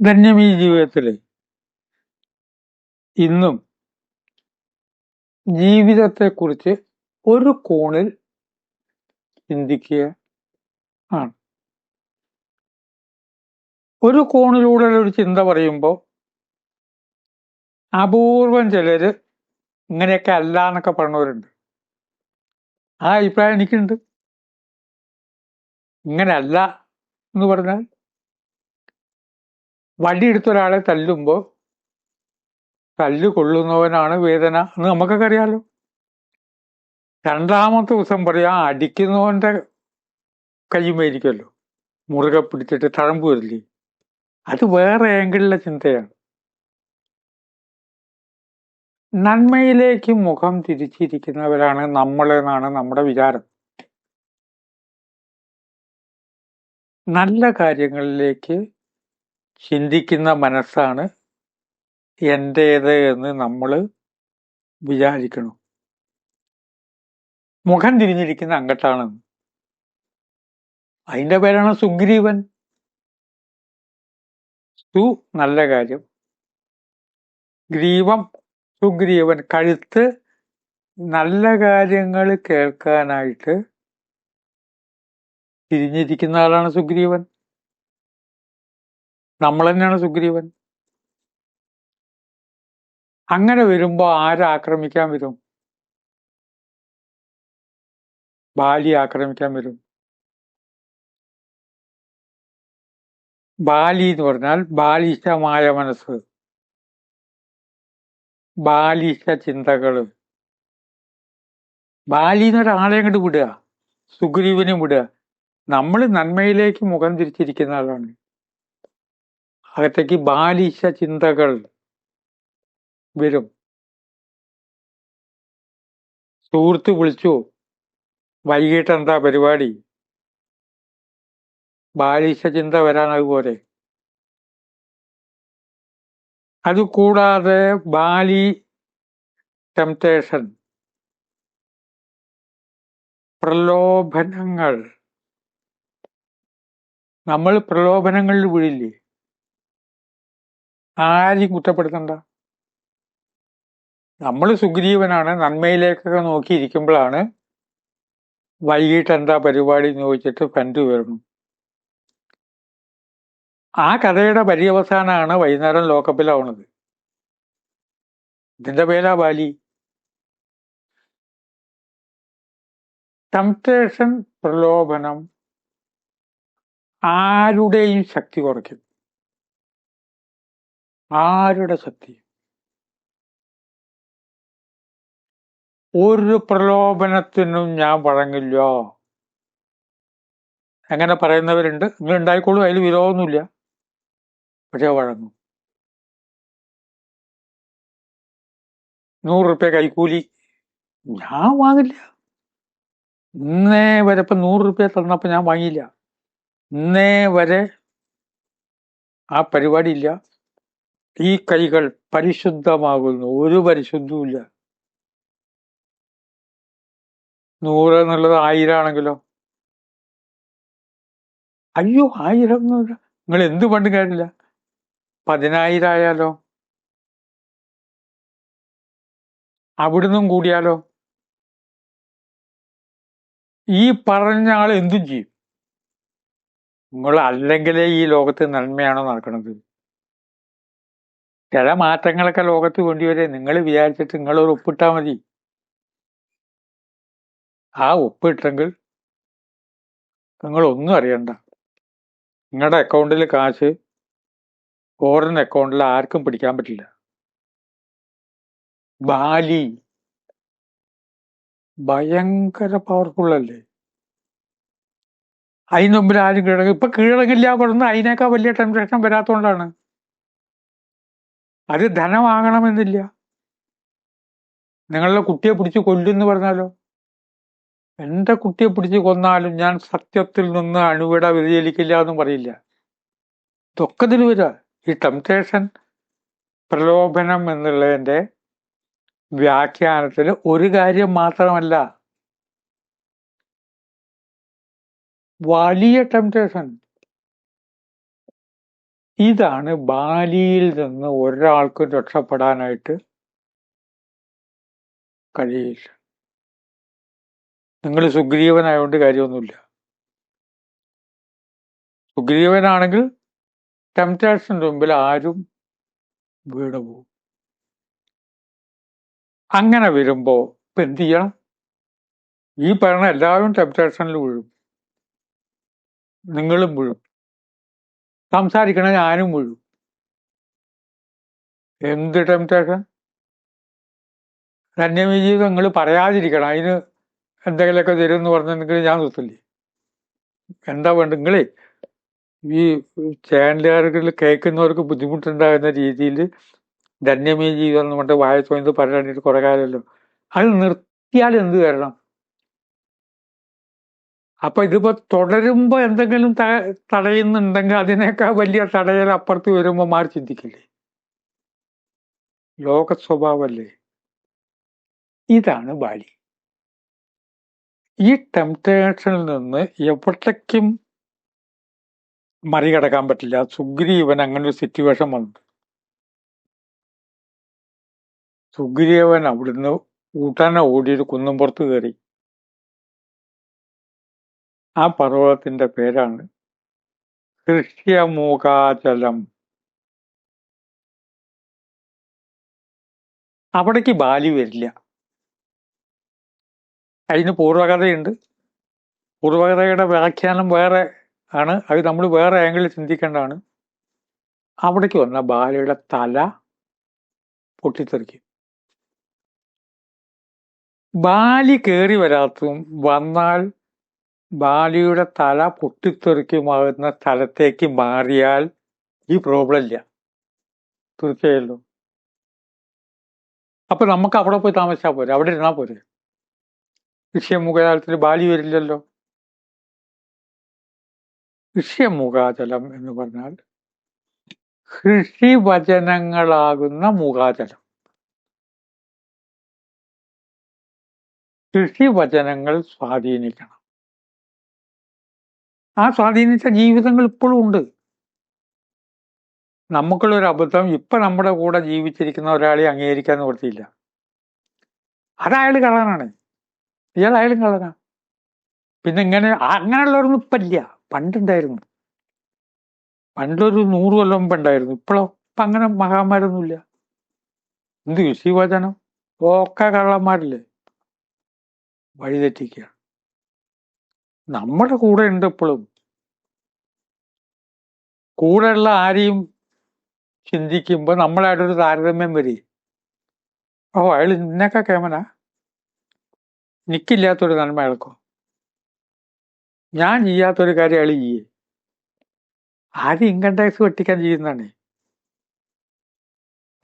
ധന്യമീ ജീവിതത്തിൽ ഇന്നും ജീവിതത്തെക്കുറിച്ച് ഒരു കോണിൽ ചിന്തിക്കുക ആണ്. ഒരു കോണിലൂടെ ഒരു ചിന്ത പറയുമ്പോൾ അപൂർവം ചിലര് ഇങ്ങനെയൊക്കെ അല്ല എന്നൊക്കെ പറഞ്ഞവരുണ്ട്. ആ അഭിപ്രായം എനിക്കുണ്ട്. ഇങ്ങനെയല്ല എന്ന് പറഞ്ഞാൽ വടിയെടുത്ത ഒരാളെ തല്ലുമ്പോൾ തല്ല് കൊള്ളുന്നവനാണ് വേദന എന്ന് നമുക്കൊക്കെ അറിയാലോ. രണ്ടാമത്തെ ദിവസം പറയാ അടിക്കുന്നവന്റെ കയ്യുമായിരിക്കുമല്ലോ മുറുകെ പിടിച്ചിട്ട് തഴമ്പ് വരില്ലേ? അത് വേറെ ഏങ്കിളിലെ ചിന്തയാണ്. നന്മയിലേക്ക് മുഖം തിരിച്ചിരിക്കുന്നവരാണ് നമ്മളെന്നാണ് നമ്മുടെ വിചാരം. നല്ല കാര്യങ്ങളിലേക്ക് ചിന്തിക്കുന്ന മനസ്സാണ് എന്റേത് എന്ന് നമ്മൾ വിചാരിക്കണം. മുഖം തിരിഞ്ഞിരിക്കുന്ന അങ്കട്ടാണ് അതിന്റെ പേരാണ് സുഗ്രീവൻ. സു നല്ല കാര്യം. ഗ്രീവം സുഗ്രീവൻ കഴുത്ത് നല്ല കാര്യങ്ങൾ കേൾക്കാനായിട്ട് തിരിഞ്ഞിരിക്കുന്ന ആളാണ് സുഗ്രീവൻ. നമ്മൾ തന്നെയാണ് സുഗ്രീവൻ? അങ്ങനെ വരുമ്പോ ആരാക്രമിക്കാൻ വരും? ബാലി ആക്രമിക്കാൻ വരും. ബാലി എന്ന് പറഞ്ഞാൽ ബാലിശമായ മനസ്സ്. ബാലിശ ചിന്തകൾ ബാലി എന്നൊരാളെ അങ്ങോട്ട് വിടുക. സുഗ്രീവനും വിടുക. നമ്മൾ നന്മയിലേക്ക് മുഖം തിരിച്ചിരിക്കുന്ന ആളാണ്. അകത്തേക്ക് ബാലിശ ചിന്തകൾ വരും. സുഹൃത്ത് വിളിച്ചു വൈകിട്ട് എന്താ പരിപാടി? ബാലിശ ചിന്ത വരാൻ അതുപോലെ അതുകൂടാതെ ബാലി ടെംപ്റ്റേഷൻ പ്രലോഭനങ്ങൾ. നമ്മൾ പ്രലോഭനങ്ങളിൽ വീഴില്ലേ? ആരെയും കുറ്റപ്പെടുത്തണ്ട? നമ്മൾ സുഗ്രീവനാണ് നന്മയിലേക്കൊക്കെ നോക്കിയിരിക്കുമ്പോഴാണ് വൈകിട്ട് എന്താ പരിപാടി എന്ന് ചോദിച്ചിട്ട് ഫ്രണ്ട് വരുന്നു ആ കഥയുടെ പര്യവസാനമാണ് വൈകുന്നേരം ലോക്കപ്പിലാവുന്നത്. ഇതിന്റെ പേരാ ബാലി. ടെംപ്റ്റേഷൻ പ്രലോഭനം ആരുടെയും ശക്തി കുറയ്ക്കും. ആരുടെ ശക്തി ഒരു പ്രലോഭനത്തിനും ഞാൻ വഴങ്ങില്ല. അങ്ങനെ പറയുന്നവരുണ്ട്. നിങ്ങൾ ഉണ്ടായിക്കോളൂ അതിൽ വിരോധമൊന്നുമില്ല. പക്ഷെ വഴങ്ങും. നൂറ് റുപ്യ കൈക്കൂലി. ഞാൻ വാങ്ങില്ല. ഇന്നേ വരെ ഇപ്പം നൂറ് റുപ്യ തന്നപ്പോൾ ഞാൻ വാങ്ങിയില്ല. ഇന്നേ വരെ ആ പരിപാടി ഇല്ല. ഈ കൈകൾ പരിശുദ്ധമാകുന്നു. ഒരു പരിശുദ്ധവുമില്ല. നൂറ് എന്നുള്ളത് ആയിരം ആണെങ്കിലോ അയ്യോ ആയിരം നിങ്ങൾ എന്ത് പണ്ട് കാര്യമില്ല പതിനായിരം ആയാലോ അവിടുന്നും കൂടിയാലോ? ഈ പറഞ്ഞ ആൾ എന്തും ചെയ്യും. നിങ്ങൾ അല്ലെങ്കിലേ ഈ ലോകത്ത് നന്മയാണോ നടക്കുന്നത്? ചില മാറ്റങ്ങളൊക്കെ ലോകത്ത് കൊണ്ടുവരെ നിങ്ങൾ വിചാരിച്ചിട്ട് നിങ്ങൾ ഒരു ഒപ്പിട്ടാ മതി. ആ ഒപ്പിട്ടെങ്കിൽ നിങ്ങളൊന്നും അറിയണ്ട. നിങ്ങളുടെ അക്കൗണ്ടിൽ കാശ് ഫോറിൻ അക്കൗണ്ടിൽ ആർക്കും പിടിക്കാൻ പറ്റില്ല. ബാലി. ഭയങ്കര പവർഫുൾ അല്ലേ? അതിന് മുമ്പിൽ ആരും കീഴടങ്ങും. ഇപ്പൊ കീഴടങ്ങില്ല. പറഞ്ഞ് അതിനേക്കാൾ വലിയ ടെംപ്റ്റേഷൻ വരാത്തോണ്ടാണ് അത് ധനമാകണമെന്നില്ല. നിങ്ങളുടെ കുട്ടിയെ പിടിച്ച് കൊല്ലുന്നു പറഞ്ഞാലോ? എന്റെ കുട്ടിയെ പിടിച്ച് കൊന്നാലും ഞാൻ സത്യത്തിൽ നിന്ന് അണുവിട വ്യതിചലിക്കില്ല എന്നും പറയില്ല. ഇതൊക്കെ ഇതിൽ ഈ ടെംപ്റ്റേഷൻ പ്രലോഭനം എന്നുള്ളതിന്റെ വ്യാഖ്യാനത്തിൽ ഒരു കാര്യം മാത്രമല്ല. വലിയ ടെംപ്റ്റേഷൻ ഇതാണ് ബാലിയിൽ നിന്ന് ഒരാൾക്കും രക്ഷപ്പെടാനായിട്ട് കഴിയില്ല. നിങ്ങൾ സുഗ്രീവനായതുകൊണ്ട് കാര്യമൊന്നുമില്ല. സുഗ്രീവനാണെങ്കിൽ ടെംപ്റ്റേഷന്റെ മുമ്പിൽ ആരും വീണു പോകും. അങ്ങനെ വരുമ്പോൾ ഇപ്പം എന്ത് ചെയ്യണം ഈ പറയുന്ന എല്ലാവരും ടെംപ്റ്റേഷനിൽ വീഴും. നിങ്ങളും വീഴും. സംസാരിക്കണ ഞാനും വീഴും എന്ത് ടെംപ്റ്റേഷൻ ധന്യമീജി നിങ്ങൾ പറയാതിരിക്കണം. അതിന് എന്തെങ്കിലുമൊക്കെ തരും എന്ന് പറഞ്ഞിട്ടുണ്ടെങ്കിൽ ഞാൻ നിർത്തില്ലേ? എന്താ വേണ്ട നിങ്ങളെ ഈ ചാനലുകാർക്ക് കേൾക്കുന്നവർക്ക് ബുദ്ധിമുട്ടുണ്ടാകുന്ന രീതിയിൽ ധന്യമീ ജീവിതം എന്ന് പറഞ്ഞിട്ട് വായ പറഞ്ഞിട്ട് പറയാനായിട്ട് കുറെ കാലമല്ലോ. അത് നിർത്തിയാൽ എന്ത് വരണം? അപ്പൊ ഇതിപ്പോ തുടരുമ്പോ എന്തെങ്കിലും തടയുന്നുണ്ടെങ്കിൽ അതിനേക്കാൾ വലിയ തടയൽ അപ്പുറത്ത് വരുമ്പോ മാറി ചിന്തിക്കില്ലേ? ലോക സ്വഭാവമല്ലേ ഇതാണ് ബാലി ഈ ടെംപ്റ്റേഷനിൽ നിന്ന് എവിടേക്കും മറികടക്കാൻ പറ്റില്ല. സുഗ്രീവൻ അങ്ങനെ ഒരു സിറ്റുവേഷൻ വന്നു സുഗ്രീവൻ അവിടുന്ന് ഊട്ടാനെ ഓടിയൊരു കുന്നുംപുറത്ത് കയറി. ആ പർവതത്തിന്റെ പേരാണ് ഹൃഷ്യമൂകാചലം അവിടേക്ക് ബാലി വരില്ല. അതിന് പൂർവകഥയുണ്ട് പൂർവകഥയുടെ വ്യാഖ്യാനം വേറെ ആണ്. അത് നമ്മൾ വേറെ ആംഗിളിൽ ചിന്തിക്കേണ്ടതാണ്. അവിടേക്ക് വന്ന ബാലിയുടെ തല പൊട്ടിത്തെറിക്കും. ബാലി കയറി വരാത്തതും വന്നാൽ ബാലിയുടെ തല പൊട്ടിത്തെറിക്കുമാകുന്ന സ്ഥലത്തേക്ക് മാറിയാൽ ഈ പ്രോബ്ലം ഇല്ല. തീർച്ചയായല്ലോ അപ്പൊ നമുക്ക് അവിടെ പോയി താമസിച്ചാൽ പോരെ? അവിടെ ഇരുന്നാ പോരെ? ഋഷ്യമുഖജാലത്തിൽ ബാലി വരില്ലല്ലോ? വിഷയമുഖാചലം എന്ന് പറഞ്ഞാൽ കൃഷിവചനങ്ങളാകുന്ന മുഖാചലം കൃഷിവചനങ്ങൾ സ്വാധീനിക്കണം. ആ സ്വാധീനിച്ച ജീവിതങ്ങൾ ഇപ്പോഴും ഉണ്ട്. നമുക്കുള്ളൊരു അബദ്ധം ഇപ്പൊ നമ്മുടെ കൂടെ ജീവിച്ചിരിക്കുന്ന ഒരാളെ അംഗീകരിക്കാൻ നിവൃത്തിയില്ല. അതയാൾ കള്ളനാണ്. ഇയാൾ കള്ളനാ. പിന്നെ ഇങ്ങനെ അങ്ങനെയുള്ളവരൊന്നും ഇപ്പൊ ഇല്ല. പണ്ടുണ്ടായിരുന്നു. പണ്ടൊരു നൂറ് കൊല്ലം മുമ്പ് ഉണ്ടായിരുന്നു ഇപ്പോഴോ ഇപ്പൊ അങ്ങനെ മഹാന്മാരൊന്നുമില്ല എന്ത് ഋഷിവചനം ഒക്കെ കള്ളന്മാരില്ലേ? വഴിതെറ്റിക്കുക നമ്മുടെ കൂടെ ഉണ്ട് ഇപ്പോഴും കൂടെയുള്ള ആരെയും ചിന്തിക്കുമ്പോൾ നമ്മളായിട്ടൊരു താരതമ്യം വരും. ഓ അയാൾ ഇന്നൊക്കെ കേമന? നിൽക്കില്ലാത്തൊരു നന്മ അയാൾക്കോ? ഞാൻ ചെയ്യാത്തൊരു കാര്യം അയാൾ ചെയ്യേ. ആദ്യം ഇൻകം ടാക്സ് വെട്ടിക്കാൻ ചെയ്യുന്നതാണ്?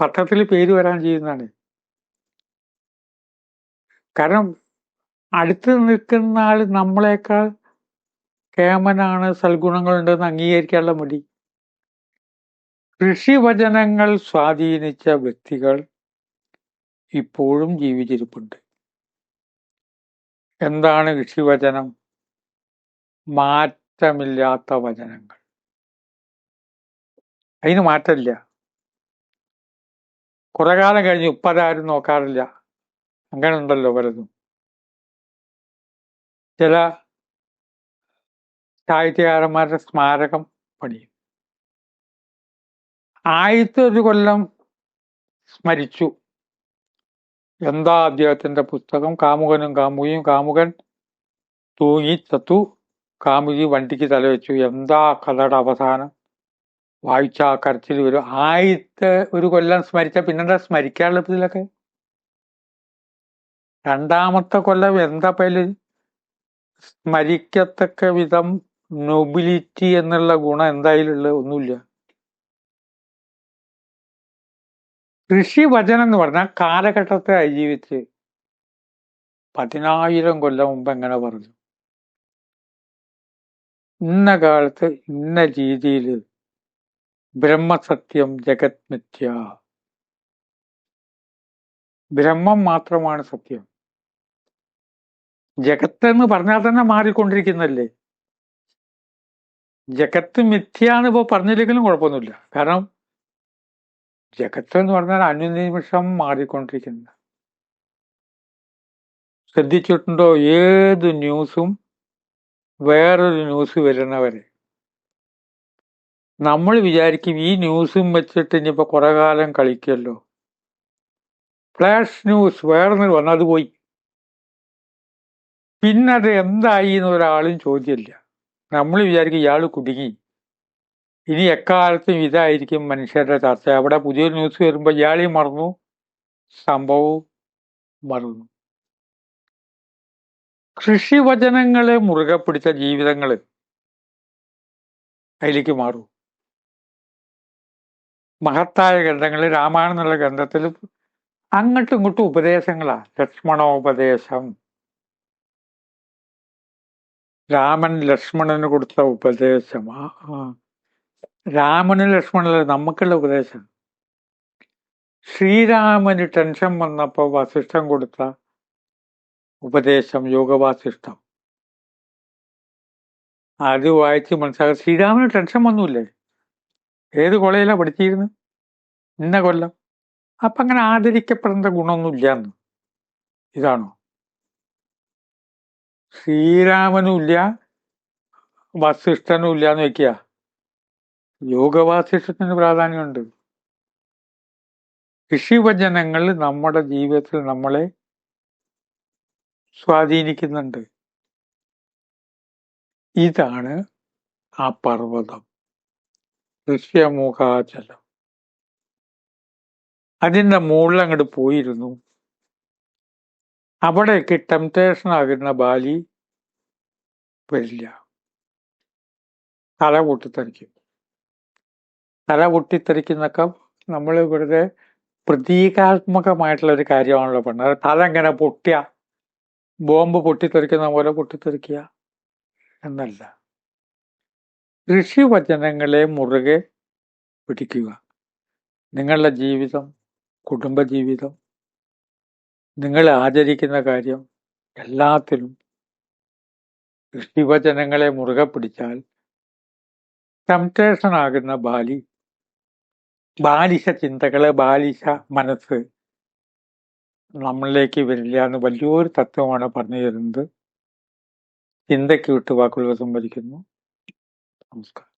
പത്രത്തിൽ പേര് വരാൻ ചെയ്യുന്നതാണ്. കാരണം അടുത്ത് നിൽക്കുന്ന ആൾ നമ്മളെക്കാൾ കേമനാണ് സൽഗുണങ്ങളുണ്ടെന്ന് അംഗീകരിക്കാനുള്ള മടി. വചനങ്ങൾ സ്വാധീനിച്ച വ്യക്തികൾ ഇപ്പോഴും ജീവിച്ചിരിപ്പുണ്ട്. എന്താണ് ഋഷിവചനം മാറ്റമില്ലാത്ത വചനങ്ങൾ. അതിന് മാറ്റമില്ല. കുറെ കാലം കഴിഞ്ഞ് ഇപ്പതാരും നോക്കാറില്ല. അങ്ങനെ ഉണ്ടല്ലോ പലതും. ചില സാഹിത്യകാരന്മാരുടെ സ്മാരകം പണിയും. ആയിരത്തി ഒരു കൊല്ലം സ്മരിച്ചു. എന്താ അദ്ദേഹത്തിന്റെ പുസ്തകം? കാമുകനും കാമുകിയും കാമുകൻ തൂങ്ങി ചത്തു. കാമുകി വണ്ടിക്ക് തലവെച്ചു എന്താ കഥയുടെ അവസാനം? വായിച്ച ആ കരച്ചിൽ വരും. ആയിരത്തെ ഒരു കൊല്ലം സ്മരിച്ച പിന്നെന്താ സ്മരിക്കാനുള്ള ഇതിലൊക്കെ? രണ്ടാമത്തെ കൊല്ലം എന്താ പേര് സ്മരിക്കത്തക്ക വിധം നൊബിലിറ്റി എന്നുള്ള ഗുണം എന്തായാലുള്ളത് ഒന്നുമില്ല. ഋഷിവചനം എന്ന് പറഞ്ഞാൽ കാലഘട്ടത്തെ അതിജീവിച്ച് പതിനായിരം കൊല്ലം മുമ്പ് എങ്ങനെ പറഞ്ഞു. ഇന്ന കാലത്ത് ഇന്ന രീതിയിൽ ബ്രഹ്മസത്യം ജഗത് മിഥ്യ. ബ്രഹ്മം മാത്രമാണ് സത്യം. ജഗത്ത് എന്ന് പറഞ്ഞാൽ തന്നെ മാറിക്കൊണ്ടിരിക്കുന്നല്ലേ ജഗത്ത് മിഥ്യയാണ് ഇപ്പോൾ പറഞ്ഞില്ലെങ്കിലും കുഴപ്പമൊന്നുമില്ല. കാരണം ജഗത്ത് എന്ന് പറഞ്ഞാൽ അനുനിമിഷം മാറിക്കൊണ്ടിരിക്കുന്ന ശ്രദ്ധിച്ചിട്ടുണ്ടോ? ഏത് ന്യൂസും വേറൊരു ന്യൂസ് വരുന്നവരെ. നമ്മൾ വിചാരിക്കും ഈ ന്യൂസും വെച്ചിട്ട് ഇനിയിപ്പോൾ കുറേ കാലം കളിക്കുമല്ലോ ഫ്ലാഷ് ന്യൂസ് വേറെ വന്നത് പോയി. പിന്നെ അത് എന്തായി എന്ന് ഒരാളും ചോദ്യമില്ല. നമ്മൾ വിചാരിക്കും ഇയാൾ കുടുങ്ങി. ഇനി എക്കാലത്തും ഇതായിരിക്കും മനുഷ്യരുടെ ചർച്ച. അവിടെ പുതിയൊരു ന്യൂസ് വരുമ്പോൾ ഇയാളെയും മറന്നു. സംഭവവും മറന്നു. കൃഷിവചനങ്ങളെ മുറുകെ പിടിച്ച ജീവിതങ്ങൾ അതിലേക്ക് മാറും. മഹത്തായ ഗ്രന്ഥങ്ങൾ രാമായണം എന്നുള്ള ഗ്രന്ഥത്തിൽ അങ്ങോട്ടും ഇങ്ങോട്ടും ഉപദേശങ്ങളാ. ലക്ഷ്മണോപദേശം. രാമൻ ലക്ഷ്മണന് കൊടുത്ത ഉപദേശം ആ. ആ രാമന് നമുക്കുള്ള ഉപദേശം. ശ്രീരാമന് ടെൻഷൻ വന്നപ്പോൾ വസിഷ്ഠം കൊടുത്ത ഉപദേശം യോഗവാസിഷ്ടം അത് വായിച്ച് മനസ്സിലാക്കുക ശ്രീരാമന് ടെൻഷൻ വന്നൂല്ലേ? ഏത് കൊളയിലാ പഠിച്ചിരുന്നു? ഇന്ന കൊല്ലം. അപ്പം അങ്ങനെ ആദരിക്കപ്പെടേണ്ട ഗുണമൊന്നുമില്ല എന്ന് ഇതാണോ? ശ്രീരാമനും ഇല്ല വസിഷ്ഠനും ഇല്ല എന്ന് വെക്കുക യോഗവാസിഷ്ഠത്തിന് പ്രാധാന്യമുണ്ട്. ഋഷിവചനങ്ങൾ നമ്മുടെ ജീവിതത്തിൽ നമ്മളെ സ്വാധീനിക്കുന്നുണ്ട്. ഇതാണ് ആ പർവതം. ഋഷ്യമുഖാചലം അതിന്റെ മുകളിൽ അങ്ങോട്ട് പോയിരുന്നു. അവിടേക്ക് ടെംപ്റ്റേഷൻ ആകുന്ന ബാലി വരില്ല. തല പൊട്ടിത്തെറിക്കും. തല പൊട്ടിത്തെറിക്കുന്നൊക്കെ നമ്മൾ വെറുതെ പ്രതീകാത്മകമായിട്ടുള്ള ഒരു കാര്യമാണല്ലോ പറഞ്ഞത് തല എങ്ങനെ പൊട്ടിയ ബോംബ് പൊട്ടിത്തെറിക്കുന്ന പോലെ പൊട്ടിത്തെറിക്കുക എന്നല്ല. ഋഷിവചനങ്ങളെ മുറുകെ പിടിക്കുക. നിങ്ങളുടെ ജീവിതം കുടുംബജീവിതം നിങ്ങൾ ആചരിക്കുന്ന കാര്യം എല്ലാത്തിലും ഋഷിവചനങ്ങളെ മുറുകെ പിടിച്ചാൽ ടെംറ്റേഷൻ ആകുന്ന ബാലി ബാലിശ ചിന്തകൾ ബാലിശ മനസ്സ് നമ്മളിലേക്ക് വരില്ല എന്ന് വലിയൊരു തത്വമാണ് പറഞ്ഞു തരുന്നത്. ചിന്തയ്ക്ക് വിട്ടുവാക്കുകൾ സംഭരിക്കുന്നു നമസ്കാരം.